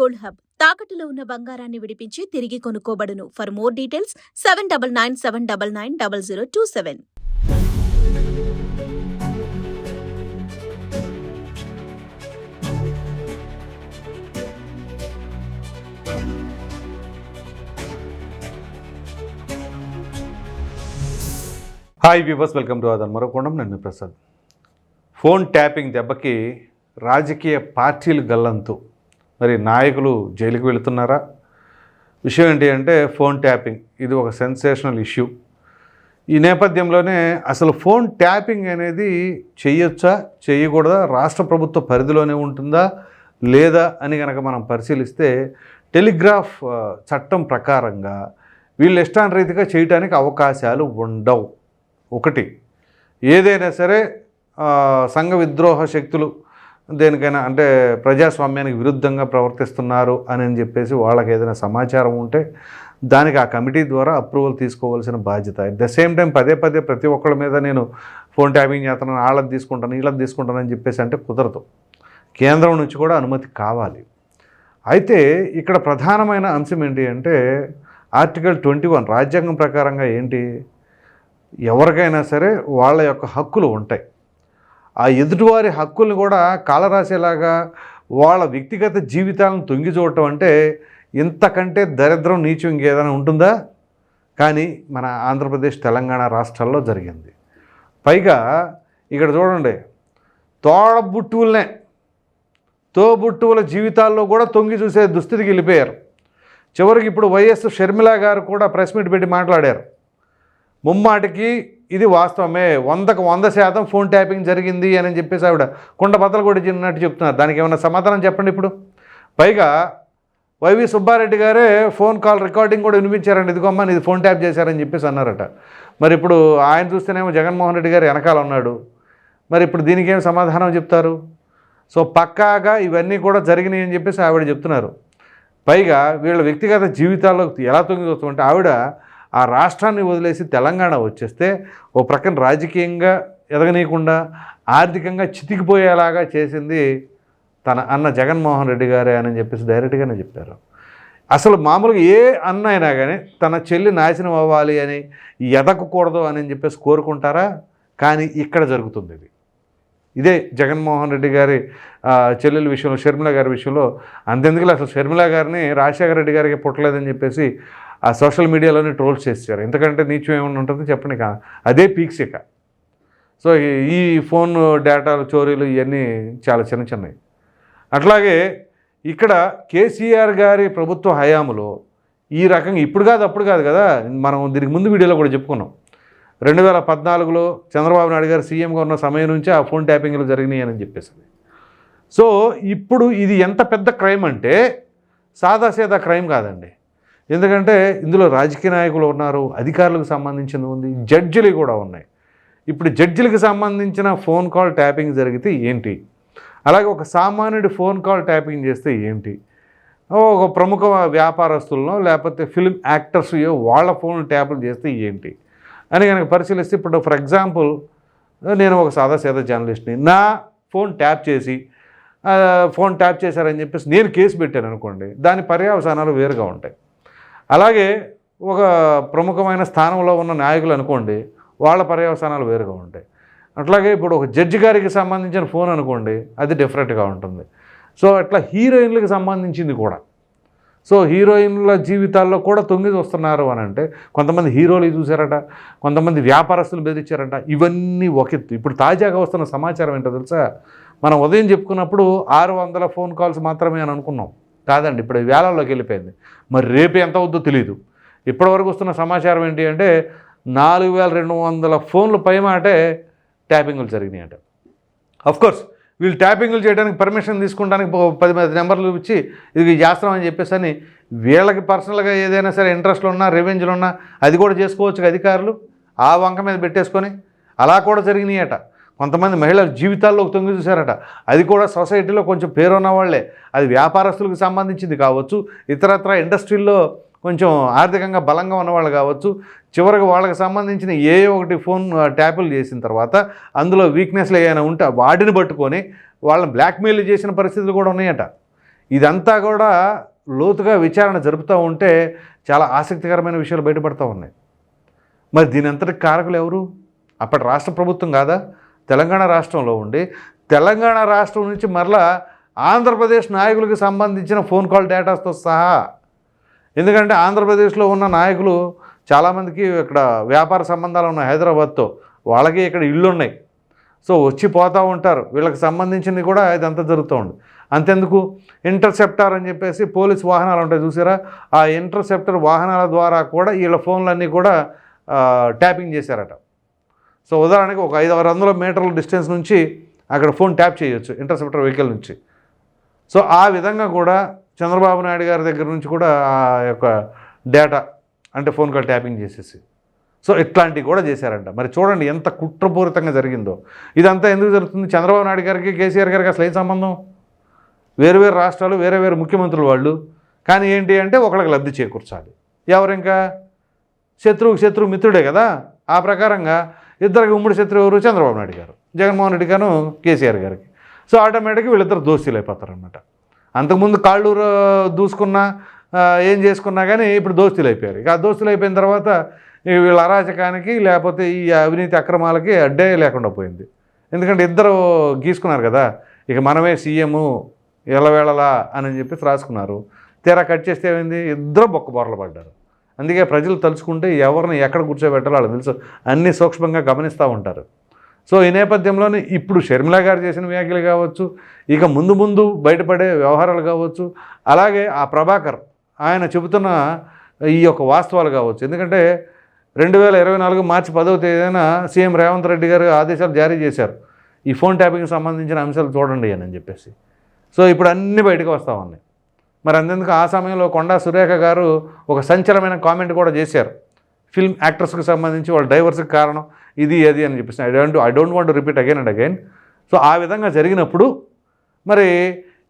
Gold hub. తాకట్టులో ఉన్న బంగారాన్ని విడిపించి తిరిగి కొనుక్కోబడును. For more details seven double nine seven double nine double zero two seven hi viewers welcome to అదన్ మరొకొండం నన్ను ప్రసాద్ ఫోన్ ట్యాపింగ్ దెబ్బకి రాజకీయ పార్టీలు గల్లంతు. మరి నాయకులు జైలుకి వెళుతున్నారా? విషయం ఏంటి అంటే ఫోన్ ట్యాపింగ్. ఇది ఒక సెన్సేషనల్ ఇష్యూ. ఈ నేపథ్యంలోనే అసలు ఫోన్ ట్యాపింగ్ అనేది చేయొచ్చా చేయకూడదా రాష్ట్ర ప్రభుత్వ పరిధిలోనే ఉంటుందా లేదా అని కనుక మనం పరిశీలిస్తే టెలిగ్రాఫ్ చట్టం ప్రకారంగా వీళ్ళు ఇష్టానురీతిగా చేయడానికి అవకాశాలు ఉండవు. ఒకటి ఏదైనా సరే సంఘ విద్రోహ శక్తులు దేనికైనా అంటే ప్రజాస్వామ్యానికి విరుద్ధంగా ప్రవర్తిస్తున్నారు అని అని చెప్పేసి వాళ్ళకి ఏదైనా సమాచారం ఉంటే దానికి ఆ కమిటీ ద్వారా అప్రూవల్ తీసుకోవాల్సిన బాధ్యత. అట్ ద సేమ్ టైం పదే పదే ప్రతి ఒక్కళ్ళ మీద నేను ఫోన్ ట్యాపింగ్ చేస్తున్నాను వాళ్ళది తీసుకుంటాను వీళ్ళది తీసుకుంటాను అని చెప్పేసి అంటే కుదరదు. కేంద్రం నుంచి కూడా అనుమతి కావాలి. అయితే ఇక్కడ ప్రధానమైన అంశం ఏంటి అంటే ఆర్టికల్ ట్వంటీ వన్ రాజ్యాంగం ప్రకారంగా ఏంటి? ఎవరికైనా సరే వాళ్ళ యొక్క హక్కులు ఉంటాయి. ఆ ఎదుటివారి హక్కుల్ని కూడా కాలరాసేలాగా వాళ్ళ వ్యక్తిగత జీవితాలను తొంగి చూడటం అంటే ఇంతకంటే దరిద్రం నీచం ఇంకేదైనా ఉంటుందా? కానీ మన ఆంధ్రప్రదేశ్ తెలంగాణ రాష్ట్రాల్లో జరిగింది. పైగా ఇక్కడ చూడండి తోడబుట్టువులనే తోబుట్టువుల జీవితాల్లో కూడా తొంగి చూసే దుస్థితికి వెళ్ళిపోయారు. చివరికి ఇప్పుడు వైఎస్ షర్మిల గారు కూడా ప్రెస్ మీట్ పెట్టి మాట్లాడారు. ముమ్మాటికి ఇది వాస్తవమే. వందకు వంద శాతం ఫోన్ ట్యాపింగ్ జరిగింది అని చెప్పేసి ఆవిడ కుండ బద్దలు కూడా చిన్నట్టు చెప్తున్నారు. దానికి ఏమైనా సమాధానం చెప్పండి ఇప్పుడు. పైగా వైవి సుబ్బారెడ్డి గారే ఫోన్ కాల్ రికార్డింగ్ కూడా వినిపించారండి. ఇదిగోమ్మా ఇది ఫోన్ ట్యాప్ చేశారని చెప్పేసి అన్నారట. మరి ఇప్పుడు ఆయన చూస్తేనేమో జగన్మోహన్ రెడ్డి గారు వెనకాల ఉన్నాడు. మరి ఇప్పుడు దీనికి ఏం సమాధానం చెప్తారు? సో పక్కాగా ఇవన్నీ కూడా జరిగినాయి అని చెప్పేసి ఆవిడ చెప్తున్నారు. పైగా వీళ్ళ వ్యక్తిగత జీవితాల్లో ఎలా తొంగి చూస్తామంటే ఆవిడ ఆ రాష్ట్రాన్ని వదిలేసి తెలంగాణ వచ్చేస్తే ఓ ప్రక్కన రాజకీయంగా ఎదగనీయకుండా ఆర్థికంగా చితికిపోయేలాగా చేసింది తన అన్న జగన్మోహన్ రెడ్డి గారే అని చెప్పేసి డైరెక్ట్గానే చెప్పారు. అసలు మామూలుగా ఏ అన్న అయినా కానీ తన చెల్లి నాశనం అవ్వాలి అని ఎదగకూడదు అని చెప్పేసి కోరుకుంటారా? కానీ ఇక్కడ జరుగుతుంది ఇది. ఇదే జగన్మోహన్ రెడ్డి గారి చెల్లెల విషయంలో షర్మిల గారి విషయంలో అంతెందుకు అసలు షర్మిల గారిని రాజశేఖర రెడ్డి గారికి పుట్టలేదని చెప్పేసి ఆ సోషల్ మీడియాలోనే ట్రోల్స్ చేశారు ఎందుకంటే నీచం ఏమైనా ఉంటుంది చెప్పండి. కా అదే పీక్సిక సో ఈ- ఫోన్ డేటా చోరీలు ఇవన్నీ చాలా చిన్న చిన్నవి. అట్లాగే ఇక్కడ కేసీఆర్ గారి ప్రభుత్వ హయాంలో ఈ రకంగా ఇప్పుడు కాదు అప్పుడు కాదు కదా మనం దీనికి ముందు వీడియోలో కూడా చెప్పుకున్నాం. రెండు వేల పద్నాలుగులో చంద్రబాబు నాయుడు గారు సీఎంగా ఉన్న సమయం నుంచి ఆ ఫోన్ ట్యాపింగ్లు జరిగినాయి అని చెప్పేసి సో ఇప్పుడు ఇది ఎంత పెద్ద క్రైమ్ అంటే సాదాసీదా క్రైమ్ కాదండి. ఎందుకంటే ఇందులో రాజకీయ నాయకులు ఉన్నారు అధికారులకు సంబంధించింది ఉంది జడ్జిలు కూడా ఉన్నాయి. ఇప్పుడు జడ్జిలకు సంబంధించిన ఫోన్ కాల్ ట్యాపింగ్ జరిగితే ఏంటి? అలాగే ఒక సామాన్యుడి ఫోన్ కాల్ ట్యాపింగ్ చేస్తే ఏంటి? ఒక ప్రముఖ వ్యాపారస్తులను లేకపోతే ఫిల్మ్ యాక్టర్స్ వాళ్ళ ఫోన్ ట్యాపులు చేస్తే ఏంటి? అని కనుక పరిశీలిస్తే ఇప్పుడు ఫర్ ఎగ్జాంపుల్ నేను ఒక సాదా సీదా జర్నలిస్ట్ని నా ఫోన్ ట్యాప్ చేసి ఫోన్ ట్యాప్ చేశారని చెప్పేసి నేను కేసు పెట్టాను అనుకోండి దాని పర్యవసానాలు వేరుగా ఉంటాయి. అలాగే ఒక ప్రముఖమైన స్థానంలో ఉన్న నాయకులు అనుకోండి వాళ్ళ పర్యవసానాలు వేరుగా ఉంటాయి. అట్లాగే ఇప్పుడు ఒక జడ్జి గారికి సంబంధించిన ఫోన్ అనుకోండి అది డిఫరెంట్గా ఉంటుంది. సో అట్లా హీరోయిన్లకు సంబంధించింది కూడా. సో హీరోయిన్ల జీవితాల్లో కూడా తొంగి చూస్తున్నారు అని అంటే కొంతమంది హీరోలు చూశారట కొంతమంది వ్యాపారస్తులు బెదిరించారట ఇవన్నీ ఒకెత్తు ఇప్పుడు తాజాగా వస్తున్న సమాచారం ఏంటో తెలుసా? మనం ఉదయం చెప్పుకున్నప్పుడు ఆరు వందల ఫోన్ కాల్స్ మాత్రమే అని అనుకున్నాం. కాదండి ఇప్పుడు వేలల్లోకి వెళ్ళిపోయింది. మరి రేపు ఎంత అవుద్దో తెలియదు ఇప్పటివరకు వస్తున్న సమాచారం ఏంటి అంటే నాలుగు వేల రెండు వందల ఫోన్లు పైమాటే ట్యాపింగ్లు జరిగినాయి అఫ్ కోర్స్ వీళ్ళు ట్యాపింగ్లు చేయడానికి పర్మిషన్ తీసుకోవడానికి పది పది నెంబర్లు ఇచ్చి ఇది చేస్తామని చెప్పేసి అని వీళ్ళకి పర్సనల్గా ఏదైనా సరే ఇంట్రెస్ట్లు ఉన్నా రెవెన్యూలు ఉన్నా అది కూడా చేసుకోవచ్చు కదా అధికారులు? ఆ వంక మీద పెట్టేసుకొని అలా కూడా జరిగినాయట. కొంతమంది మహిళలు జీవితాల్లోకి తొంగి చూశారట. అది కూడా సొసైటీలో కొంచెం పేరున్న వాళ్ళే. అది వ్యాపారస్తులకు సంబంధించింది కావచ్చు ఇతరత్ర ఇండస్ట్రీల్లో కొంచెం ఆర్థికంగా బలంగా ఉన్నవాళ్ళు కావచ్చు చివరికి వాళ్ళకి సంబంధించిన ఏ ఒకటి ఫోన్ ట్యాపులు చేసిన తర్వాత అందులో వీక్నెస్లు ఏమైనా ఉంటే వాటిని పట్టుకొని వాళ్ళని బ్లాక్మెయిల్ చేసిన పరిస్థితులు కూడా ఉన్నాయట. ఇదంతా కూడా లోతుగా విచారణ జరుపుతూ ఉంటే చాలా ఆసక్తికరమైన విషయాలు బయటపడుతూ ఉన్నాయి. మరి దీని అంతటి కారకులు ఎవరు? అప్పటి రాష్ట్ర ప్రభుత్వం కాదా? తెలంగాణ రాష్ట్రంలో ఉండి తెలంగాణ రాష్ట్రం నుంచి మరలా ఆంధ్రప్రదేశ్ నాయకులకు సంబంధించిన ఫోన్ కాల్ డేటాస్తో సహా ఎందుకంటే ఆంధ్రప్రదేశ్లో ఉన్న నాయకులు చాలామందికి ఇక్కడ వ్యాపార సంబంధాలు ఉన్నాయి హైదరాబాద్తో వాళ్ళకి ఇక్కడ ఇళ్ళు ఉన్నాయి సో వచ్చి పోతూ ఉంటారు. వీళ్ళకి సంబంధించినవి కూడా ఇదంతా జరుగుతూ ఉంది. అంతెందుకు? ఇంటర్సెప్టార్ అని చెప్పేసి పోలీస్ వాహనాలు ఉంటాయి చూసారా? ఆ ఇంటర్సెప్టర్ వాహనాల ద్వారా కూడా వీళ్ళ ఫోన్లన్నీ కూడా ట్యాపింగ్ చేశారట. సో ఉదాహరణకి ఒక ఐదు ఆరు వందల మీటర్ల డిస్టెన్స్ నుంచి అక్కడ ఫోన్ ట్యాప్ చేయొచ్చు ఇంటర్సెప్టర్ వెహికల్ నుంచి. సో ఆ విధంగా కూడా చంద్రబాబు నాయుడు గారి దగ్గర నుంచి కూడా ఆ యొక్క డేటా అంటే ఫోన్ కాల్ ట్యాపింగ్ చేసేసి. సో ఇట్లాంటివి కూడా చేశారంట. మరి చూడండి ఎంత కుట్రపూరితంగా జరిగిందో. ఇదంతా ఎందుకు జరుగుతుంది? చంద్రబాబు నాయుడు గారికి కేసీఆర్ గారికి అసలు ఏం సంబంధం? వేరు వేరు రాష్ట్రాలు వేరే వేరే ముఖ్యమంత్రులు వాళ్ళు. కానీ ఏంటి అంటే ఒకళ్ళకి లబ్ధి చేకూర్చాలి. ఎవరింకా? ఇంకా శత్రువుకి శత్రువు మిత్రుడే కదా. ఆ ప్రకారంగా ఇద్దరికి ఉమ్మడి శత్రువు ఎవరు? చంద్రబాబు నాయుడు గారు. జగన్మోహన్ రెడ్డి గారు కేసీఆర్ గారికి. సో ఆటోమేటిక్గా వీళ్ళిద్దరు దోస్తీలు అయిపోతారనమాట అంతకుముందు కాళ్ళు దూసుకున్నా ఏం చేసుకున్నా కానీ ఇప్పుడు దోస్తీలు అయిపోయారు. ఇక ఆ దోస్తీలు అయిపోయిన తర్వాత వీళ్ళ అరాచకానికి లేకపోతే ఈ అవినీతి అక్రమాలకి అడ్డే లేకుండా పోయింది. ఎందుకంటే ఇద్దరు గీసుకున్నారు కదా ఇక మనమే సీఎము ఎలవేళలా అని చెప్పేసి రాసుకున్నారు. తీరా కట్ చేస్తే ఏమైంది? ఇద్దరు బొక్క బొరలు పడ్డారు. అందుకే ప్రజలు తలుచుకుంటే ఎవరిని ఎక్కడ కూర్చోబెట్టాలో వాళ్ళు తెలుసు. అన్ని సూక్ష్మంగా గమనిస్తూ ఉంటారు. సో ఈ నేపథ్యంలోనే ఇప్పుడు షర్మిల గారు చేసిన వ్యాఖ్యలు కావచ్చు ఇక ముందు ముందు బయటపడే వ్యవహారాలు కావచ్చు అలాగే ఆ ప్రభాకర్ ఆయన చెబుతున్న ఈ యొక్క వాస్తవాలు కావచ్చు. ఎందుకంటే రెండు వేల ఇరవై నాలుగు మార్చి పదవ తేదీన సీఎం రేవంత్ రెడ్డి గారు ఆదేశాలు జారీ చేశారు. ఈ ఫోన్ ట్యాపింగ్కి సంబంధించిన అంశాలు చూడండి అని చెప్పేసి. సో ఇప్పుడు అన్నీ బయటకు వస్తూ ఉన్నాయి. మరి అందుకు ఆ సమయంలో కొండా సురేఖ గారు ఒక సంచలమైన కామెంట్ కూడా చేశారు. ఫిల్మ్ యాక్టర్స్కి సంబంధించి వాళ్ళ డైవర్స్కి కారణం ఇది అది అని చెప్పేసి. I don't I don't want repeat again and again so ఆ విధంగా జరిగినప్పుడు మరి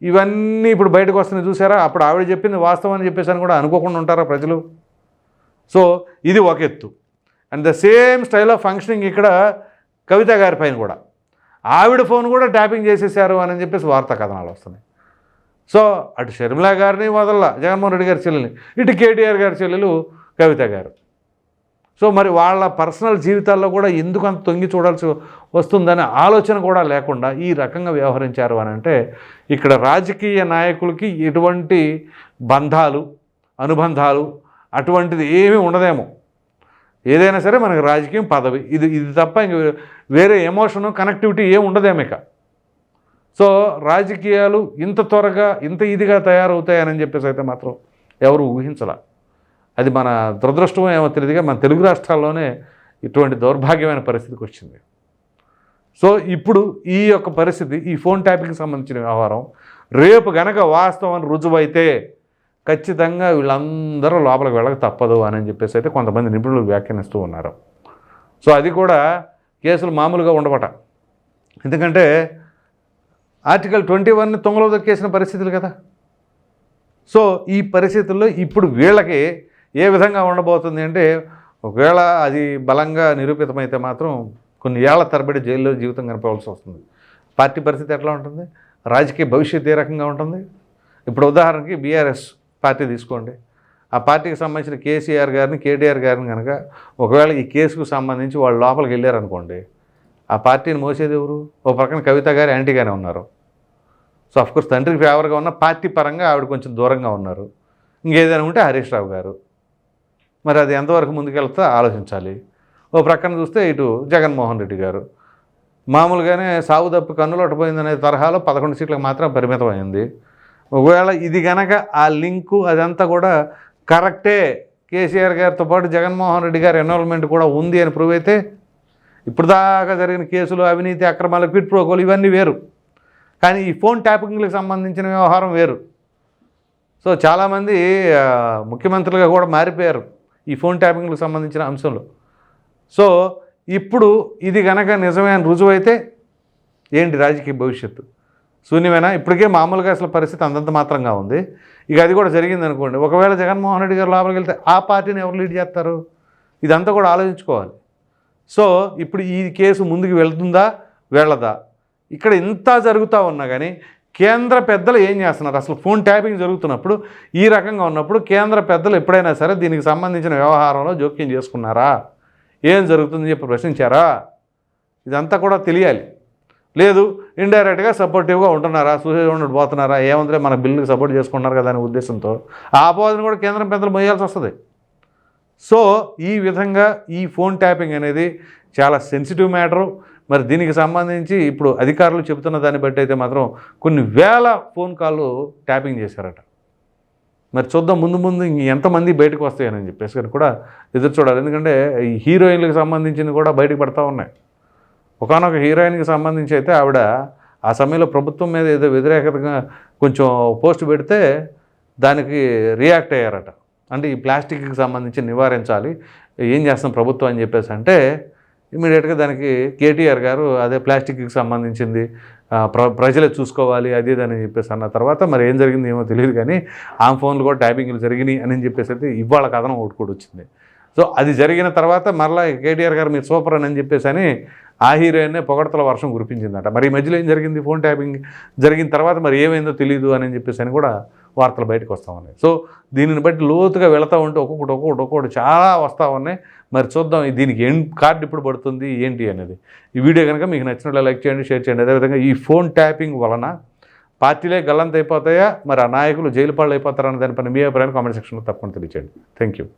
ఇవన్నీ ఇప్పుడు బయటకు వస్తున్నాయి చూసారా? అప్పుడు ఆవిడ చెప్పింది వాస్తవం అని చెప్పేసి అని కూడా అనుకోకుండా ఉంటారా ప్రజలు? సో ఇది ఒక ఎత్తు. And the same style of functioning ఇక్కడ కవిత గారి పైన కూడా. ఆవిడ ఫోన్ కూడా ట్యాపింగ్ చేసేసారు అని చెప్పేసి వార్తా కథనాలు వస్తున్నాయి. సో అటు షర్మిల గారిని వదల జగన్మోహన్ రెడ్డి గారి చెల్లెల్ని ఇటు కేటీఆర్ గారి చెల్లెలు కవిత గారు. సో మరి వాళ్ళ పర్సనల్ జీవితాల్లో కూడా ఎందుకు అంత తొంగి చూడాల్సి వస్తుందనే ఆలోచన కూడా లేకుండా ఈ రకంగా వ్యవహరించారు అని అంటే ఇక్కడ రాజకీయ నాయకులకి ఎటువంటి బంధాలు అనుబంధాలు అటువంటిది ఏమీ ఉండదేమో. ఏదైనా సరే మనకి రాజకీయం పదవి. ఇది ఇది తప్ప ఇంక వేరే ఎమోషను కనెక్టివిటీ ఏం ఉండదేమో ఇక. సో రాజకీయాలు ఇంత త్వరగా ఇంత ఇదిగా తయారవుతాయని చెప్పేసి అయితే మాత్రం ఎవరు ఊహించాల. అది మన దురదృష్టం ఏమో తెలియదుగా మన తెలుగు రాష్ట్రాల్లోనే ఇటువంటి దౌర్భాగ్యమైన పరిస్థితికి వచ్చింది. సో ఇప్పుడు ఈ యొక్క పరిస్థితి ఈ ఫోన్ ట్యాపింగ్కి సంబంధించిన వ్యవహారం రేపు గనక వాస్తవం రుజువైతే ఖచ్చితంగా వీళ్ళందరూ లోపలికి వెళ్ళక తప్పదు అని చెప్పేసి అయితే కొంతమంది నిపుణులు వ్యాఖ్యానిస్తూ ఉన్నారు. సో అది కూడా కేసులు మామూలుగా ఉండబట ఎందుకంటే ఆర్టికల్ ట్వంటీ వన్ని తొంగలో దొరికేసిన పరిస్థితులు కదా. సో ఈ పరిస్థితుల్లో ఇప్పుడు వీళ్ళకి ఏ విధంగా ఉండబోతుంది అంటే ఒకవేళ అది బలంగా నిరూపితమైతే మాత్రం కొన్ని ఏళ్ళ తరబడి జైల్లో జీవితం గడపవలసి వస్తుంది. పార్టీ పరిస్థితి ఎట్లా ఉంటుంది? రాజకీయ భవిష్యత్తు ఏ రకంగా ఉంటుంది? ఇప్పుడు ఉదాహరణకి బీఆర్ఎస్ పార్టీ తీసుకోండి. ఆ పార్టీకి సంబంధించిన కేసీఆర్ గారిని కేటీఆర్ గారిని కనుక ఒకవేళ ఈ కేసుకు సంబంధించి వాళ్ళు లోపలికి వెళ్ళారనుకోండి ఆ పార్టీని మోసేది ఎవరు? ఓ పక్కన కవిత గారు యాంటీగానే ఉన్నారు. సో అఫ్కోర్స్ తండ్రికి ఫేవర్గా ఉన్న పార్టీ పరంగా ఆవిడ కొంచెం దూరంగా ఉన్నారు. ఇంకేదైనా ఉంటే హరీష్ రావు గారు. మరి అది ఎంతవరకు ముందుకెళ్తా ఆలోచించాలి. ఓ ప్రక్కన చూస్తే ఇటు జగన్మోహన్ రెడ్డి గారు. మామూలుగానే సాగు తప్పి అనే తరహాలో పదకొండు సీట్లకు మాత్రం పరిమితమైంది ఒకవేళ ఇది గనక ఆ లింకు అదంతా కూడా కరెక్టే కేసీఆర్ గారితో పాటు జగన్మోహన్ రెడ్డి గారి ఎన్రోల్మెంట్ కూడా ఉంది అని ప్రూవ్ అయితే ఇప్పుడు దాకా జరిగిన కేసులు అవినీతి అక్రమాలు క్విట్ ప్రోకోలు ఇవన్నీ వేరు. కానీ ఈ ఫోన్ ట్యాపింగ్లకు సంబంధించిన వ్యవహారం వేరు. సో చాలామంది ముఖ్యమంత్రులుగా కూడా మారిపోయారు ఈ ఫోన్ ట్యాపింగ్లకు సంబంధించిన అంశంలో. సో ఇప్పుడు ఇది గనక నిజమైన రుజువైతే ఏంటి రాజకీయ భవిష్యత్తు? శూన్యమేనా? ఇప్పటికే మామూలుగా అసలు పరిస్థితి అంతంత మాత్రంగా ఉంది. ఇక అది కూడా జరిగింది అనుకోండి ఒకవేళ జగన్మోహన్ రెడ్డి గారు లోపలికి వెళ్తే ఆ పార్టీని ఎవరు లీడ్ చేస్తారు? ఇదంతా కూడా ఆలోచించుకోవాలి. సో ఇప్పుడు ఈ కేసు ముందుకు వెళ్తుందా? వెళ్ళదా ఇక్కడ ఇంత జరుగుతూ ఉన్నా కానీ కేంద్ర పెద్దలు ఏం చేస్తున్నారు? అసలు ఫోన్ ట్యాపింగ్ జరుగుతున్నప్పుడు ఈ రకంగా ఉన్నప్పుడు కేంద్ర పెద్దలు ఎప్పుడైనా సరే దీనికి సంబంధించిన వ్యవహారంలో జోక్యం చేసుకున్నారా? ఏం జరుగుతుందని చెప్పి ప్రశ్నించారా? ఇదంతా కూడా తెలియాలి. లేదు ఇండైరెక్ట్గా సపోర్టివ్గా ఉంటున్నారా? సూసైడ్ ఉండి పోతున్నారా? ఏమంటే మన బిల్లుకి సపోర్ట్ చేసుకుంటున్నారు కదా అనే ఉద్దేశంతో ఆ అపోజను కూడా కేంద్రం పెద్దలు మోయాల్సి వస్తుంది. సో ఈ విధంగా ఈ ఫోన్ ట్యాపింగ్ అనేది చాలా సెన్సిటివ్ మ్యాటరు మరి దీనికి సంబంధించి ఇప్పుడు అధికారులు చెబుతున్న దాన్ని బట్టి అయితే మాత్రం కొన్ని వేల ఫోన్ కాళ్ళు ట్యాపింగ్ చేశారట. మరి చూద్దాం ముందు ముందు ఇంక ఎంతమంది బయటకు వస్తాయని చెప్పేసి కానీ కూడా ఎదురు చూడాలి. ఎందుకంటే ఈ హీరోయిన్లకు సంబంధించింది కూడా బయటకు పడతా ఉన్నాయి. ఒకనొక హీరోయిన్కి సంబంధించి అయితే ఆవిడ ఆ సమయంలో ప్రభుత్వం మీద ఏదో వ్యతిరేకతగా కొంచెం పోస్ట్ పెడితే దానికి రియాక్ట్ అయ్యారట. అంటే ఈ ప్లాస్టిక్కి సంబంధించి నివారించాలి. ఏం చేస్తాం ప్రభుత్వం అని చెప్పేసి అంటే ఇమీడియట్గా దానికి కేటీఆర్ గారు అదే ప్లాస్టిక్కి సంబంధించింది ప్ర ప్రజలే చూసుకోవాలి అది అని చెప్పేసి అన్న తర్వాత మరి ఏం జరిగింది ఏమో తెలియదు కానీ ఆ ఫోన్లు కూడా ట్యాపింగ్లు జరిగినాయి అని చెప్పేసి అయితే ఇవాళ కథనం ఒకటి కూడా వచ్చింది. సో అది జరిగిన తర్వాత మరలా కేటీఆర్ గారు మీరు సూపర్ అని చెప్పేసి అని ఆ హీరోయిన్నే పొగడతల వర్షం కురిపించిందట. మరి ఈ మధ్యలో ఏం జరిగింది? ఫోన్ ట్యాపింగ్ జరిగిన తర్వాత మరి ఏమైందో తెలియదు అని చెప్పేసి అని కూడా వార్తలు బయటకు వస్తూ ఉన్నాయి. సో దీనిని బట్టి లోతుగా వెళతా ఉంటే ఒక్కొక్కటి ఒక్కొక్కటి ఒక్కొక్కటి చాలా వస్తూ ఉన్నాయి. మరి చూద్దాం ఈ దీనికి ఏం కార్డు ఇప్పుడు పడుతుంది ఏంటి అనేది. ఈ వీడియో కనుక మీకు నచ్చినట్లు లైక్ చేయండి షేర్ చేయండి. అదేవిధంగా ఈ ఫోన్ ట్యాపింగ్ వలన పార్టీలే గల్లంత అయిపోతాయా మరి ఆ నాయకులు జైలు పాళ్ళు అయిపోతారన్న దానిపైన మీ అభిప్రాయాన్ని కామెంట్ సెక్షన్లో తప్పకుండా తెలియచేయండి. Thank you